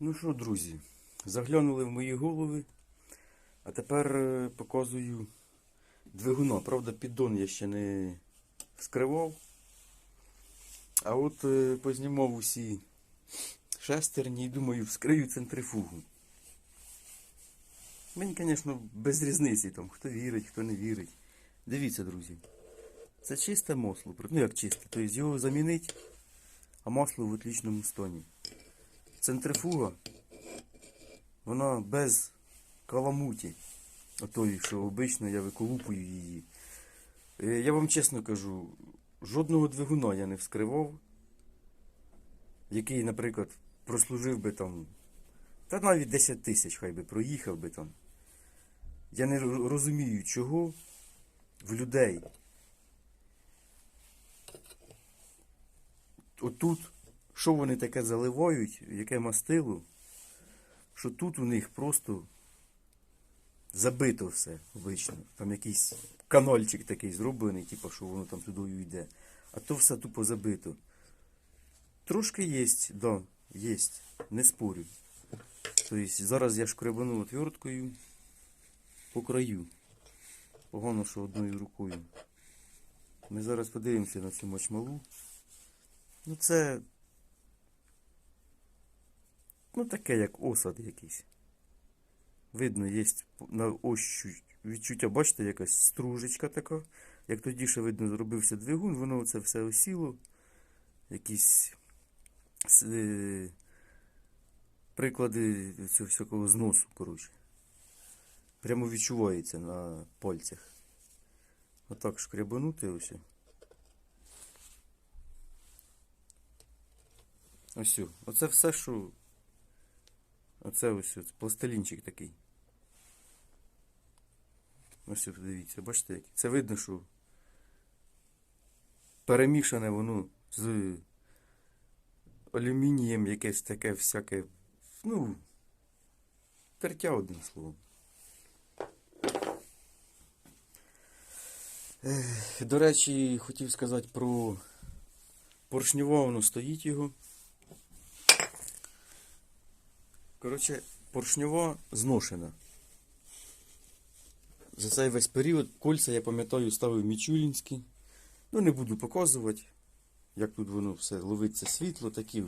Ну що, друзі, заглянули в мої голови, а тепер е, показую двигуна. Правда, піддон я ще не вскривав. А от е, познімав усі шестерні і думаю, вскрию центрифугу. Мені, звісно, без різниці, там, хто вірить, хто не вірить. Дивіться, друзі. Це чисте масло. Ну як чисте, тобто його замінить, а масло в отличному стані. Центрифуга, вона без каламуті. Отої, що обично я виколупую її. Е, Я вам чесно кажу, жодного двигуна я не вскривав, який, наприклад, прослужив би там, та навіть 10 тисяч хай би проїхав би там. Я не розумію, чого в людей. Отут, що вони таке заливають, яке мастило, що тут у них просто забито все обично. Там якийсь канольчик такий зроблений, типу, що воно там туди йде. А то все тупо забито. Трошки є, да, є, не спорю. Тобто зараз я шкребану отверткою по краю. Погано, що одною рукою. Ми зараз подивимося на цю мочмалу. Ну це. Ну таке як осад якийсь. Видно, є на ощу відчуття, бачите, якась стружечка така. Як тоді ще видно, зробився двигун, воно це все осіло. Якісь е, приклади цього всякого зносу, коротше. Прямо відчувається на пальцях. Отак шкрябанути ось. Ось. Оце все, що. Оце ось ось, пластилінчик такий. Ось от дивіться, бачите, який? Це видно, що перемішане воно з алюмінієм, якесь таке всяке. Ну, тертя одним словом. До речі, хотів сказати про поршньово воно стоїть його. Коротше, поршньова зношена. За цей весь період кольця, я пам'ятаю, ставив Мічулінські. Ну, не буду показувати, як тут воно все ловиться світло, такі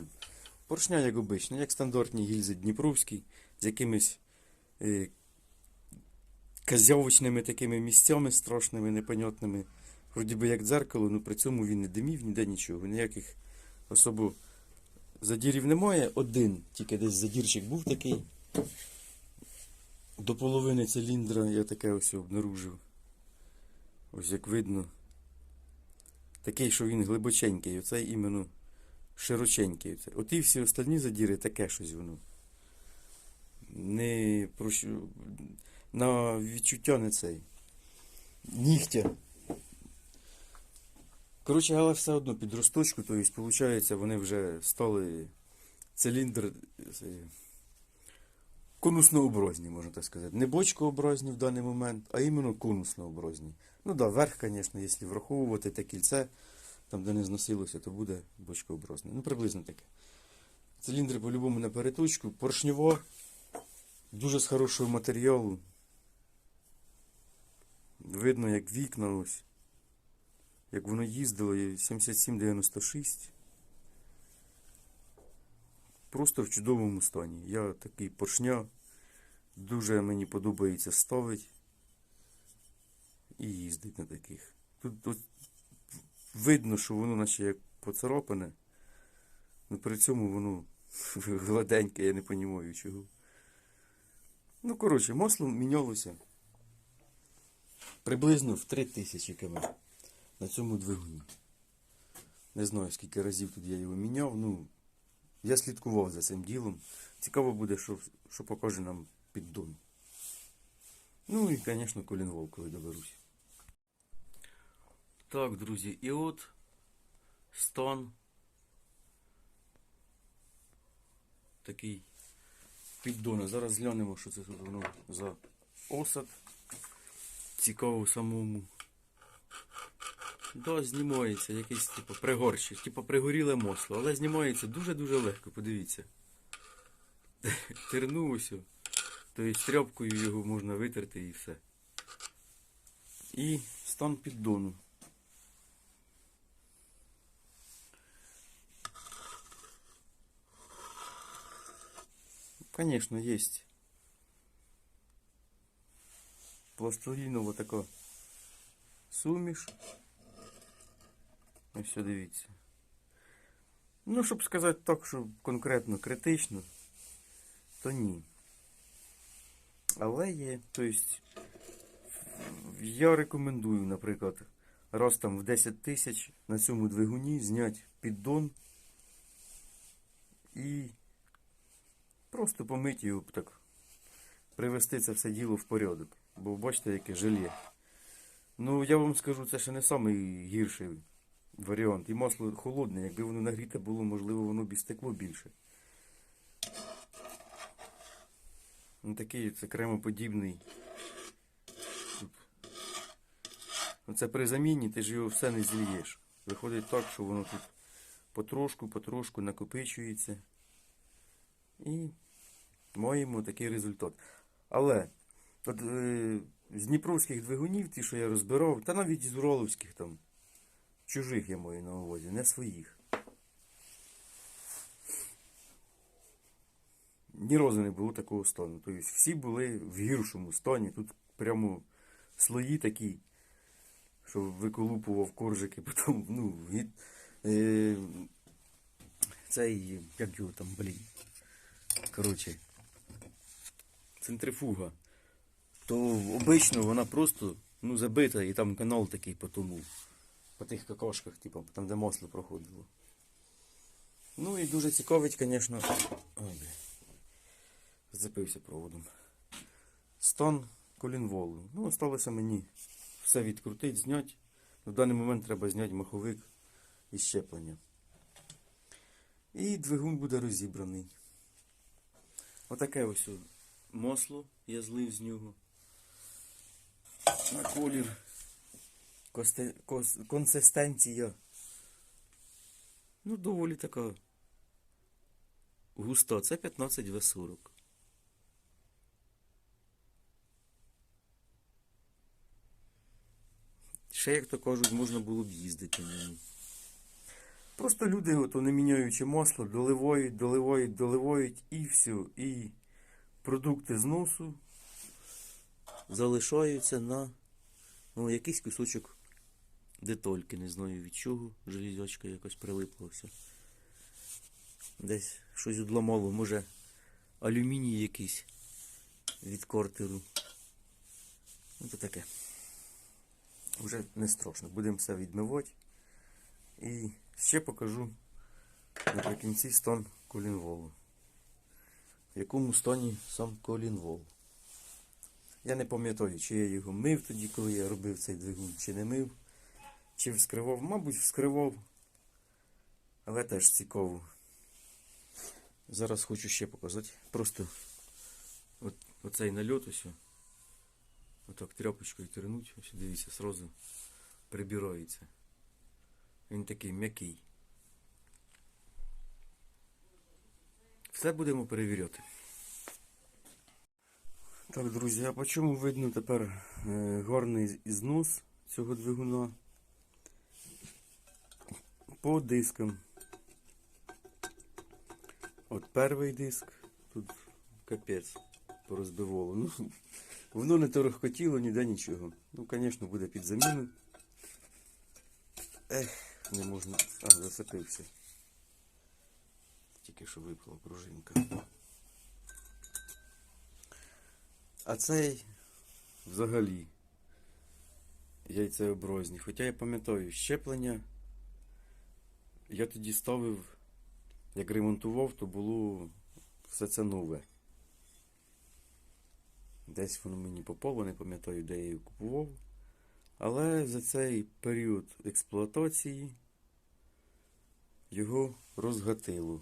поршня, як обично, як стандартні гільзи Дніпровські, з якимись е, казявочними такими місцями страшними, непонятними. Вроді би як дзеркало, але при цьому він не димів, ніде нічого. Ніяких особо задірів немає. Один, тільки десь задірчик був такий. До половини циліндра я таке ось обнаружив. Ось як видно. Такий, що він глибоченький, оцей іменно широченький. Оце. Оті всі остальні задіри таке щось воно. Не про що- на відчуття не цей. Нігтя. Коротше, але все одно під росточку, то есть, виходить, вони вже стали циліндр е, конуснообразні, можна так сказати. Не бочкообразні в даний момент, а іменно конуснообразні. Ну да, верх, звісно, якщо враховувати те кільце, там де не зносилося, то буде бочкообразне. Ну, приблизно таке. Циліндри по-любому на переточку. Поршньово, дуже з хорошого матеріалу. Видно, як вікна ось. Як воно їздило, і 7796. Просто в чудовому стані. Я такий поршня. Дуже мені подобається ставить і їздить на таких. Тут, тут видно, що воно наче як поцарапане, але при цьому воно гладеньке, я не розумію чого. Ну, коротше, масло мінялося приблизно в 3000 км на цьому двигуні. Не знаю, скільки разів тут я його міняв. Ну, я слідкував за цим ділом. Цікаво буде, що, що покаже нам піддон. Ну і, звісно, колінвол, коли доберусь. Так, друзі, і от стан такий піддона. Зараз глянемо, що це тут воно за осад. Цікаво самому. Да, знімається якийсь типу пригорщик, типу пригоріле масло, але знімається дуже-дуже легко, подивіться. терну ось. Тобто тряпкою його можна витерти і все. І стан піддону. Конечно, есть. Пластилінова така суміш. Все дивіться. Ну, щоб сказати так, що конкретно критично, то ні. Але є. Тобто, я рекомендую, наприклад, раз там в 10 тисяч на цьому двигуні зняти піддон і просто помити його так. Привести це все діло в порядок. Бо бачите, яке желе. Ну, я вам скажу, це ще не самий гірший варіант. І масло холодне, якби воно нагріте було, можливо, воно б і стекло більше. Ну, такий це кремоподібний. Тут. Оце при заміні ти ж його все не зільєш. Виходить так, що воно тут потрошку, потрошку накопичується. І маємо такий результат. Але от, е, з дніпровських двигунів, ті, що я розбирав, та навіть з уроловських там, чужих я маю на увазі, не своїх. Ні разу не було такого стану. Тобто всі були в гіршому стані. Тут прямо слої такі, що виколупував коржики, потім, ну, від, е, цей, як його там, блін. Коротше, центрифуга. То обично вона просто ну, забита і там канал такий потонув. По тих какошках, типу, там де масло проходило. Ну і дуже цікавить, звісно. Ой. Зацепився проводом. Стан колінволу. Ну, осталося мені все відкрутити, зняти. В даний момент треба зняти маховик і щеплення. І двигун буде розібраний. Отаке ось масло я злив з нього. На колір. Косте, кос, консистенція. Ну, доволі така густа. Це 15 В40. Ще, як то кажуть, можна було б їздити. Просто люди, ото не міняючи масло, доливають, доливають, доливають і все. І продукти зносу залишаються на ну, якийсь кусочок детольки. Не знаю від чого. Железячка якось прилипла. Десь щось відламало, може алюміній якийсь від кортеру. Ну то таке. Вже не страшно. Будемо все відмивати. І ще покажу наприкінці стан колінволу. В якому стані сам колінвол. Я не пам'ятаю, чи я його мив тоді, коли я робив цей двигун, чи не мив, чи вскривав. Мабуть, вскривав. Але теж цікаво. Зараз хочу ще показати. Просто от, оцей нальот ось. Отак тряпочкою тернуть, ось дивіться, сразу прибирається. Він такий м'який. Все будемо перевіряти. Так, друзі, а по чому видно тепер е, гарний ізнос цього двигуна? По дискам. От перший диск, тут капець порозбивало. Ну, воно не торохкотіло, ніде нічого. Ну, звісно, буде під заміну. Ех, не можна. А, засипився. Тільки що випала пружинка. А цей взагалі яйцеоброзні. Хоча я пам'ятаю щеплення. Я тоді ставив, як ремонтував, то було все це нове. Десь воно мені попало, не пам'ятаю, де я її купував. Але за цей період експлуатації його розгатило.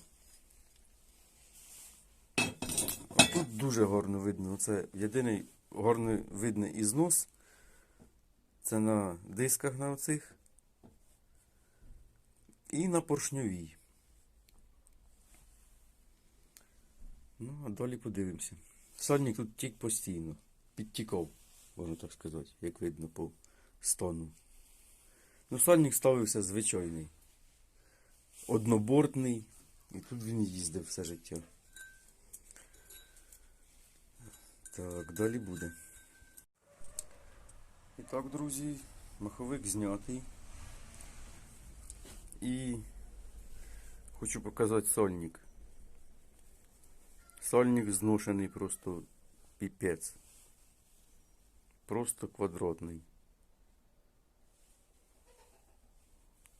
А тут дуже гарно видно. Це єдиний гарно видний ізнос. Це на дисках на оцих. І на поршньовій. Ну, а далі подивимося. Сальник тут тік постійно. Підтікав, можна так сказати, як видно по стону. Ну, сальник ставився звичайний. Однобортний. І тут він їздив все життя. Так, далі буде. І так, друзі, маховик знятий. І хочу показати сольник. Сольник зношений просто піпець. Просто квадратний.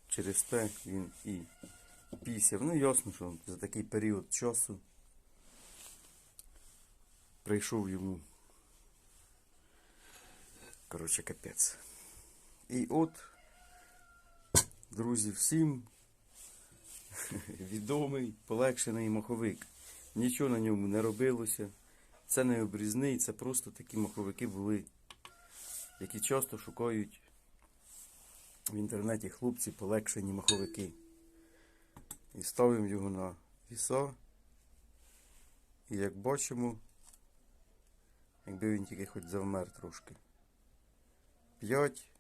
Через те він і пісяв. Ну ясно, що за такий період часу прийшов йому. Коротше, капець. І от, друзі, всім відомий полегшений маховик. Нічого на ньому не робилося. Це не обрізний, це просто такі маховики були, які часто шукають в інтернеті хлопці полегшені маховики. І ставимо його на віса. І як бачимо, якби він тільки хоч завмер трошки. 5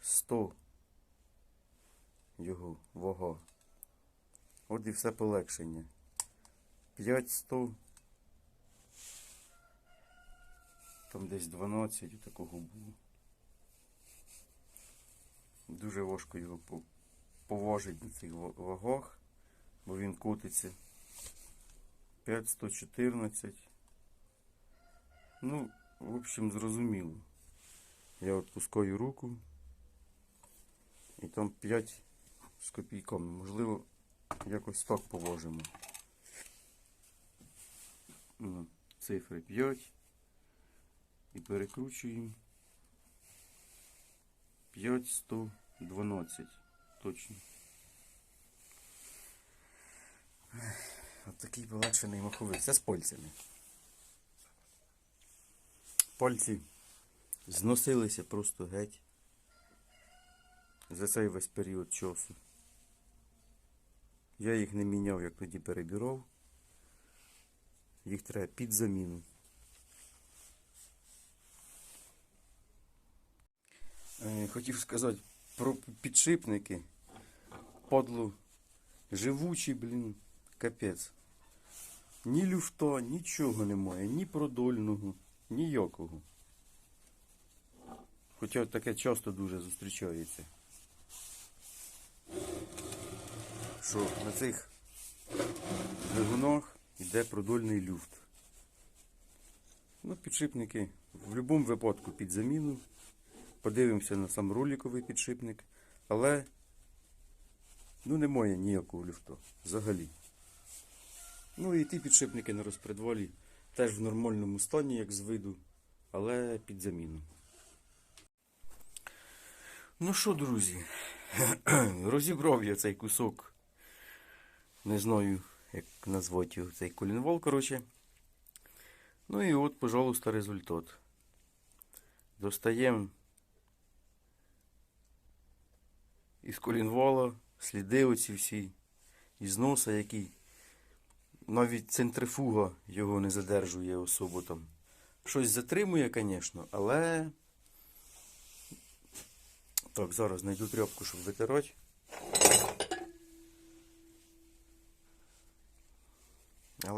100 його вага. От і все полегшення. 5 100 там десь 12 у такого було. Дуже важко його поважити на цих ва- вагах, бо він котиться. 5 114. Ну, в общем, зрозуміло. Я відпускаю руку. І там 5 з копійками. Можливо, якось так положимо. Цифри 5. І перекручуємо. 5 112. Точно. От такий полегшений маховик. Це з пальцями. Пальці зносилися просто геть за цей весь період часу. Я їх не міняв, як тоді перебирав. Їх треба під заміну. Е, Хотів сказати про підшипники. Подлу живучий, блін, капець. Ні люфта, нічого немає, ні продольного, ніякого. Хоча таке часто дуже зустрічається. Що на цих двигунах йде продольний люфт. Ну, підшипники в будь-якому випадку під заміну. Подивимося на сам роликовий підшипник, але ну, немає ніякого люфту взагалі. Ну і ті підшипники на розпредвалі теж в нормальному стані, як з виду, але під заміну. Ну що, друзі, розібрав я цей кусок. Не знаю, як назвати його цей колінвол, коротше. Ну і от, пожалуйста, результат. Достаємо із колінвола сліди оці всі, із носа, який навіть центрифуга його не задержує особо там. Щось затримує, звісно, але. Так, зараз знайду тряпку, щоб витирати.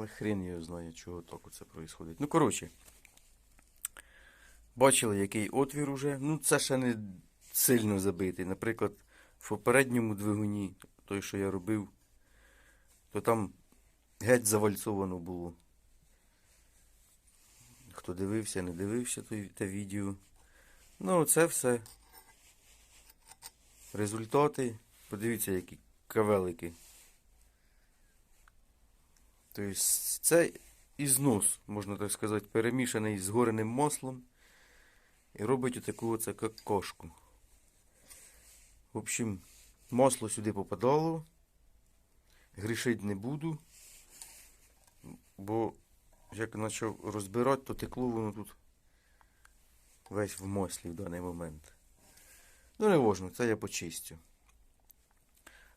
Хрен його знає, чого так оце відбувається. Ну, коротше. Бачили, який отвір уже. Ну, це ще не сильно забитий. Наприклад, в попередньому двигуні, той, що я робив, то там геть завальцовано було. Хто дивився, не дивився той, те відео. Ну, це все. Результати. Подивіться, які кавелики. Тобто це ізнос, можна так сказати, перемішаний з гореним маслом. І робить отаку оце кокошку. В общем, масло сюди попадало. Грішити не буду. Бо як почав розбирати, то текло воно тут весь в маслі в даний момент. Ну, не важно, це я почистю.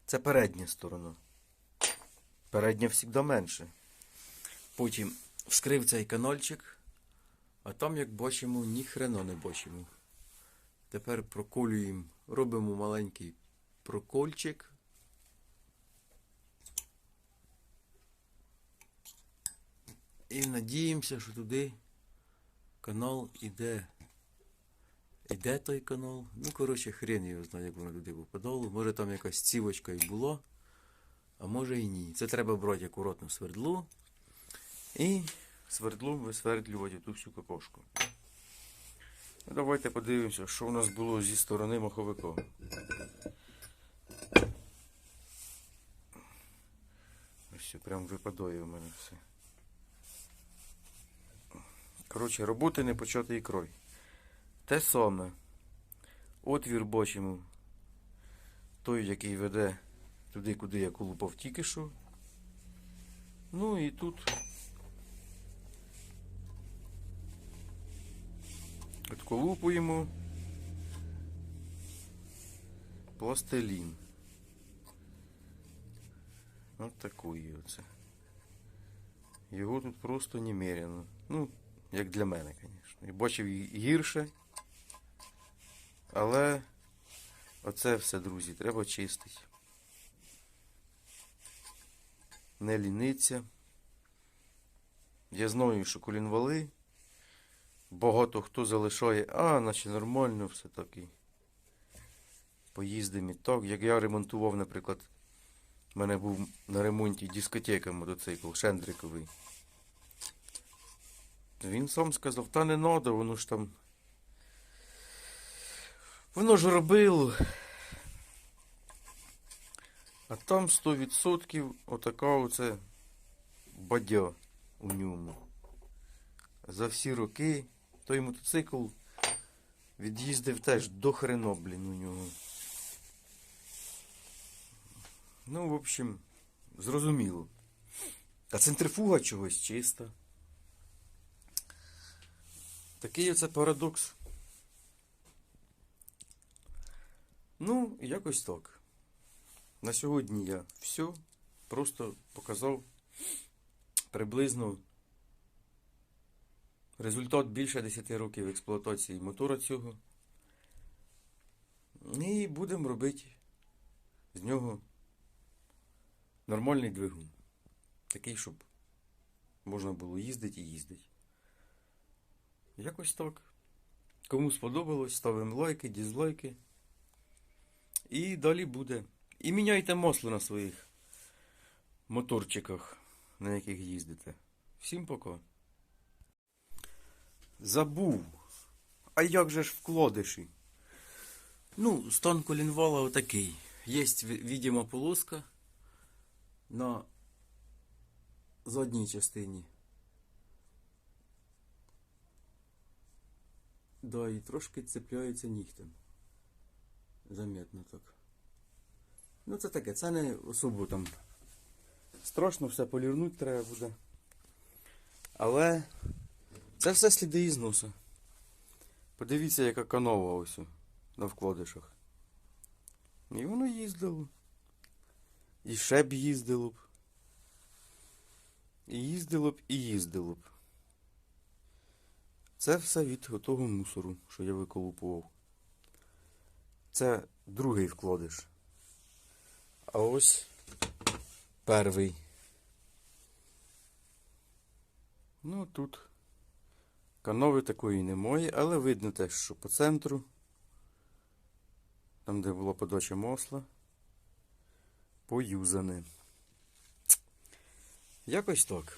Це передня сторона. Передня завжди менше. Потім вскрив цей канальчик, а там, як бачимо, ні хрена не бачимо. Тепер проколюємо, робимо маленький прокольчик. І надіємося, що туди канал іде. Іде той канал. Ну, коротше, хрен його знає, як воно туди попадало. Може там якась цівочка і була, а може і ні. Це треба брати акуратно свердло. І свердлом висвердлювати ту всю кокошку. Ну, Давайте подивимося, що у нас було зі сторони маховика. Ось прям випадає у мене все. Коротше, роботи не початий крой. Те саме. Отвір бачимо. Той, який веде туди, куди я колупав тільки що. Ну і тут. Отколупуємо. Пластилін. От такий оце. Його тут просто немерено. Ну, як для мене, звісно. І бачив гірше. Але оце все, друзі, треба чистити. Не ліниться. Я знаю, що колінвали. Багато хто залишає, а, наче нормально все таки. Поїздимо і так. Як я ремонтував, наприклад, в мене був на ремонті дискотека мотоцикл шендриковий. Він сам сказав, та не надо, воно ж там. Воно ж робило. А там 100% отака оце бадя у ньому. За всі роки той мотоцикл від'їздив теж до хрено, блін, у нього. Ну, в общем, зрозуміло. А центрифуга чогось чиста. Такий оце парадокс. Ну, якось так. На сьогодні я все. Просто показав приблизно результат більше 10 років експлуатації мотора цього. І будемо робити з нього нормальний двигун. Такий, щоб можна було їздити і їздити. Якось так. Кому сподобалось, ставимо лайки, дізлайки. І далі буде. І міняйте масло на своїх моторчиках, на яких їздите. Всім пока. Забув. А як же ж вкладиші? Ну, стан колінвала отакий. Є відома полоска на задній частині. Да, і трошки цепляється нігтем. Заметно так. Ну це таке, це не особо там страшно, все полірнути треба буде. Але це все сліди ізносу. Подивіться, яка канова ось на вкладишах. І воно їздило. І ще б їздило б. І їздило б, і їздило б. Це все від того мусору, що я виколупував. Це другий вкладиш. А ось перший. Ну тут канови такої немає, але видно те, що по центру, там де була подача масла, поюзане. Якось так.